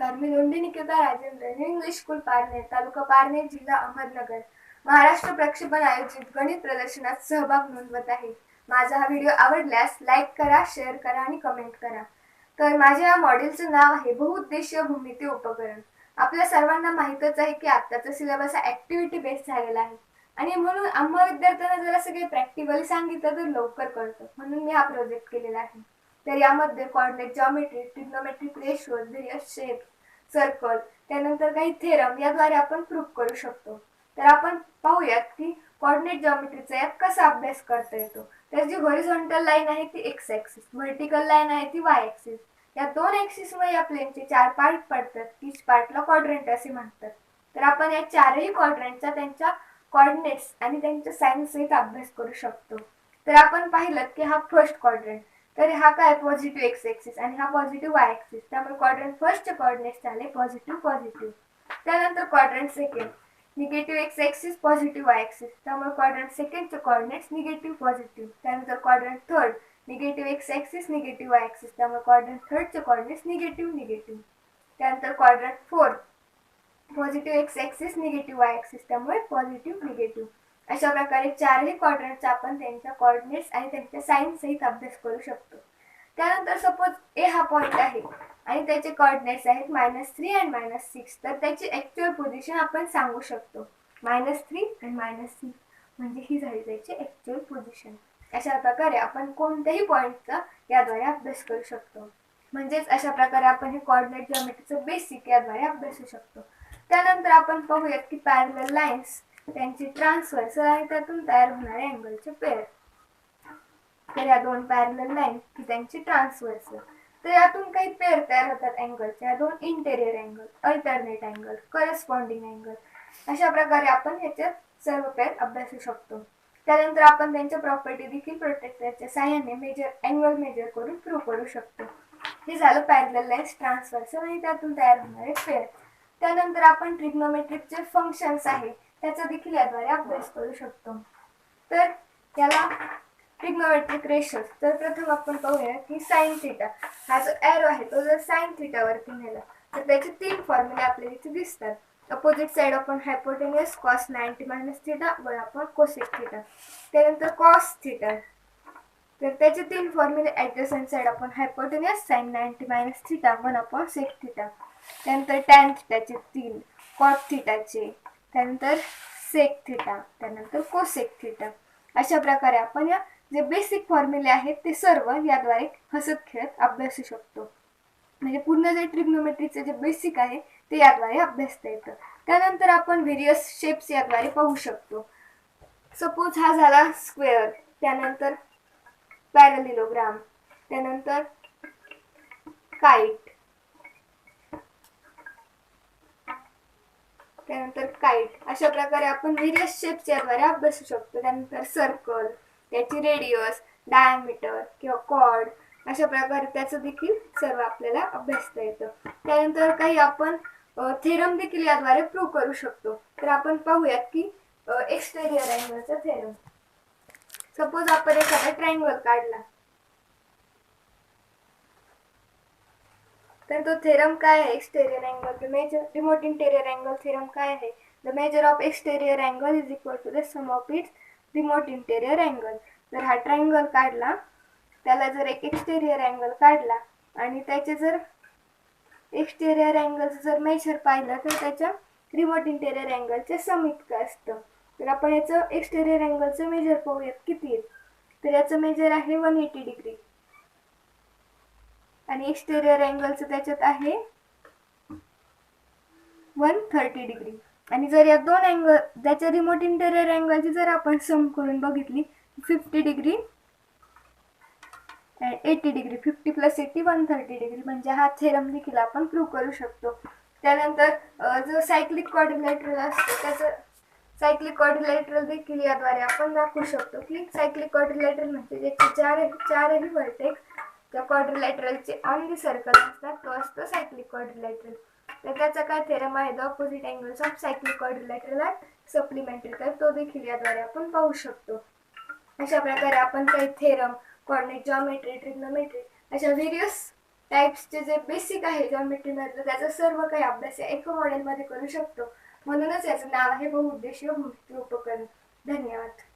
नमस्कार. मी नोंदिनिकेता राजेंद्र इंग्लिश स्कूल पारनेर तालुका पारनेर जिल्हा अहमदनगर. महाराष्ट्र प्रक्षेपण आयोजित गणित प्रदर्शनात सहभाग नोंदवत आहे. माझा हा व्हिडिओ आवडल्यास लाईक करा शेअर करा आणि कमेंट करा. तर माझ्या या मॉडेलचं नाव आहे बहुउद्देशीय भूमिती उपकरण. आपल्या सर्वांना माहीतच आहे की आत्ताचा सिलेबस हा ऍक्टिव्हिटी बेस्ड झालेला आहे. आणि म्हणून आम्हा विद्यार्थ्यांना जरा सगळे प्रॅक्टिकली सांगितलं तर लवकर कळतं. म्हणून मी हा प्रोजेक्ट केलेला आहे. तर यामध्ये coordinate geometry trigonometric ratio various shape circle त्यानंतर काही थेरम याद्वारे आपण प्रूव्ह करू शकतो. तर आपण पाहूयात की कॉर्डिनेट जॉमेट्रीचा यात कसा अभ्यास करता येतो. तर जी हॉरिझॉन्टल लाईन आहे ती एक्स ऍक्सिस व्हर्टिकल लाईन आहे ती वाय ऍक्सिस या दोन ऍक्सिस व या प्लेनचे चार पार्ट पडतात इच पार्टला क्वाड्रंट असे म्हणतात. तर आपण या चारही क्वाड्रंटचा त्यांच्या कॉर्डिनेट्स आणि त्यांच्या सायन्स सहित अभ्यास करू शकतो. तर आपण पाहिलं की हा फर्स्ट क्वाड्रंट तर हा काय पॉझिटिव्ह एक्स ऍक्सिस आणि हा पॉझिटिव्ह वाय ऍक्सिस त्यामुळे क्वाड्रंट फर्स्टचे कॉर्डिनेट्स झाले पॉझिटिव्ह पॉझिटिव्ह त्यानंतर quadrant second negative X axis positive Y axis त्यामुळे क्वाड्रंट सेकंडचे कॉर्डिनेट्स निगेटिव्ह पॉझिटिव्ह त्यानंतर quadrant third negative X axis negative Y axis त्यामुळे क्वाड्रंट थर्डचे कॉर्डिनेट्स निगेटिव्ह निगेटिव्ह त्यानंतर quadrant fourth positive X axis negative Y axis त्यामुळे positive negative अशा प्रकारे चारही क्वाड्रंटचा आपण त्यांच्या कॉर्डिनेट्स आणि त्यांच्या साईन सहित अभ्यास करू शकतो. त्यानंतर सपोज ए हा पॉईंट आहे आणि त्याचे कॉर्डिनेट्स आहेत minus three and minus six तर त्याची ऍक्च्युअल पोझिशन आपण सांगू शकतो. Minus three and minus six म्हणजे ही झाली त्याची ऍक्च्युअल पोझिशन अशा प्रकारे आपण कोणत्याही पॉईंटचा याद्वारे अभ्यास करू शकतो. म्हणजेच अशा प्रकारे आपण हे कॉर्डिनेट जॉमेट्रीचं बेसिक याद्वारे अभ्यासू शकतो. त्यानंतर आपण पाहूयात की पॅरल लाईन्स त्यांची ट्रान्सफर आणि त्यातून तयार होणारे अँगलचे पेअर तर या दोन पॅरल लाईन की त्यांची ट्रान्सफर्स तर यातून काही पेअर तयार होतात अँगलचे या दोन interior angle alternate angle corresponding angle अशा प्रकारे आपण ह्याच्यात सर्व पेअर अभ्यासू शकतो. त्यानंतर आपण त्यांच्या प्रॉपर्टी देखील प्रोटेक्टरच्या साह्याने मेजर अँगल मेजर करून प्रूव्ह करू शकतो. हे झालं पॅरल लाईन्स ट्रान्सफर्स आणि त्यातून तयार होणारे पेअर त्यानंतर आपण ट्रिग्नोमेट्रिकचे फंक्शन्स आहे. त्याचा देखील याद्वारे अभ्यास करू शकतो. तर याला ट्रिग्नोमेट्रिक रेशो तर प्रथम आपण पाहूया की साईन थिटा हा जो एरो आहे तो जर साईन थिटावरती नेला तर त्याचे तीन फॉर्म्युले आपल्याला इथे दिसतात. अपोजिट साइड आपण hypotenuse cos ninety minus theta व आपण कोसेक थिटा त्यानंतर कॉस थिटा तर त्याचे तीन फॉर्म्युले ॲडजस्टंट साइड आपण hypotenuse sine ninety minus theta one आपण सेक थिटा त्यानंतर टॅन थिटाचे तीन कॉट थिटाचे त्यानंतर सेक थिटा त्यानंतर कोसेक थिटा अशा प्रकारे आपण या जे बेसिक फॉर्म्युले आहेत ते सर्व याद्वारे हसत खेळत अभ्यासू शकतो. म्हणजे पूर्ण जे ट्रिग्नोमेट्रीचे जे बेसिक आहे ते याद्वारे अभ्यासता येतं. त्यानंतर आपण व्हेरियस शेप्स याद्वारे पाहू शकतो. सपोज हा झाला स्क्वेअर त्यानंतर पॅरलिलोग्राम त्यानंतर काईट त्यानंतर काईट अशा प्रकारे आपण व्हेरियस शेप्सच्या द्वारे अभ्यासू शकतो. त्यानंतर सर्कल त्याची रेडियस डायमीटर किंवा कॉर्ड अशा प्रकारे त्याचं देखील सर्व आपल्याला अभ्यासता येतं. त्यानंतर काही आपण थेरम देखील याद्वारे प्रूव्ह करू शकतो. तर आपण पाहूयात की एक्सटेरियर अँगलचा थेरम सपोज आपण एखादा ट्रायंगल काढला. तर तो थेरम काय आहे? Exterior angle remote interior angle theorem काय आहे? The measure of exterior angle is equal to the sum of its remote interior angle जर हा ट्रायंगल काढला त्याला जर एक एक्सटेरियर अँगल काढला आणि त्याचे जर एक्सटेरियर अँगलचं जर मेजर पाहिलं तर त्याच्या रिमोट इंटेरियर अँगलचे सम इतकं असतं. तर आपण याचं एक्सटेरियर अँगलचं मेजर पाहूयात. किती आहे? तर याचं मेजर आहे वन एटी डिग्री आणि एक्सटेरियर अँगलचं त्याच्यात आहे वन थर्टी डिग्री आणि जर या दोन अँगल त्याच्या रिमोट इंटेरियर अँगलची जर आपण सम करून बघितली fifty degree eighty degree fifty plus eighty one thirty degree म्हणजे हा थेरम देखील आपण प्रूव्ह करू शकतो. त्यानंतर जो सायक्लिक कॉर्डिलेटरल असतो त्याचं सायक्लिक कॉर्डिलेटरल देखील याद्वारे आपण दाखवू शकतो की सायक्लिक कॉर्डिलेटरल म्हणजे ज्याचे चार चारही व्हर्टेक्स त्या कॉर्डिलेटरलचे ऑन दी सर्कल असतात तो असतो सायक्लिक कॉर्डिलेटरल तर काय थेरम आहे? The opposite angles of cyclic quadrilateral are supplementary तर तो देखील याद्वारे आपण पाहू शकतो. अशा प्रकारे आपण काही थेरम कॉर्डिनेट जॉमेट्री ट्रिग्नोमेट्री अशा व्हेरियस टाईप्सचे जे बेसिक आहे जॉमेट्री मधलं त्याचा सर्व काही अभ्यास या एका मॉडेलमध्ये करू शकतो. म्हणूनच याचं नाव आहे बहुउद्देशीय भूमिती उपकरण. धन्यवाद.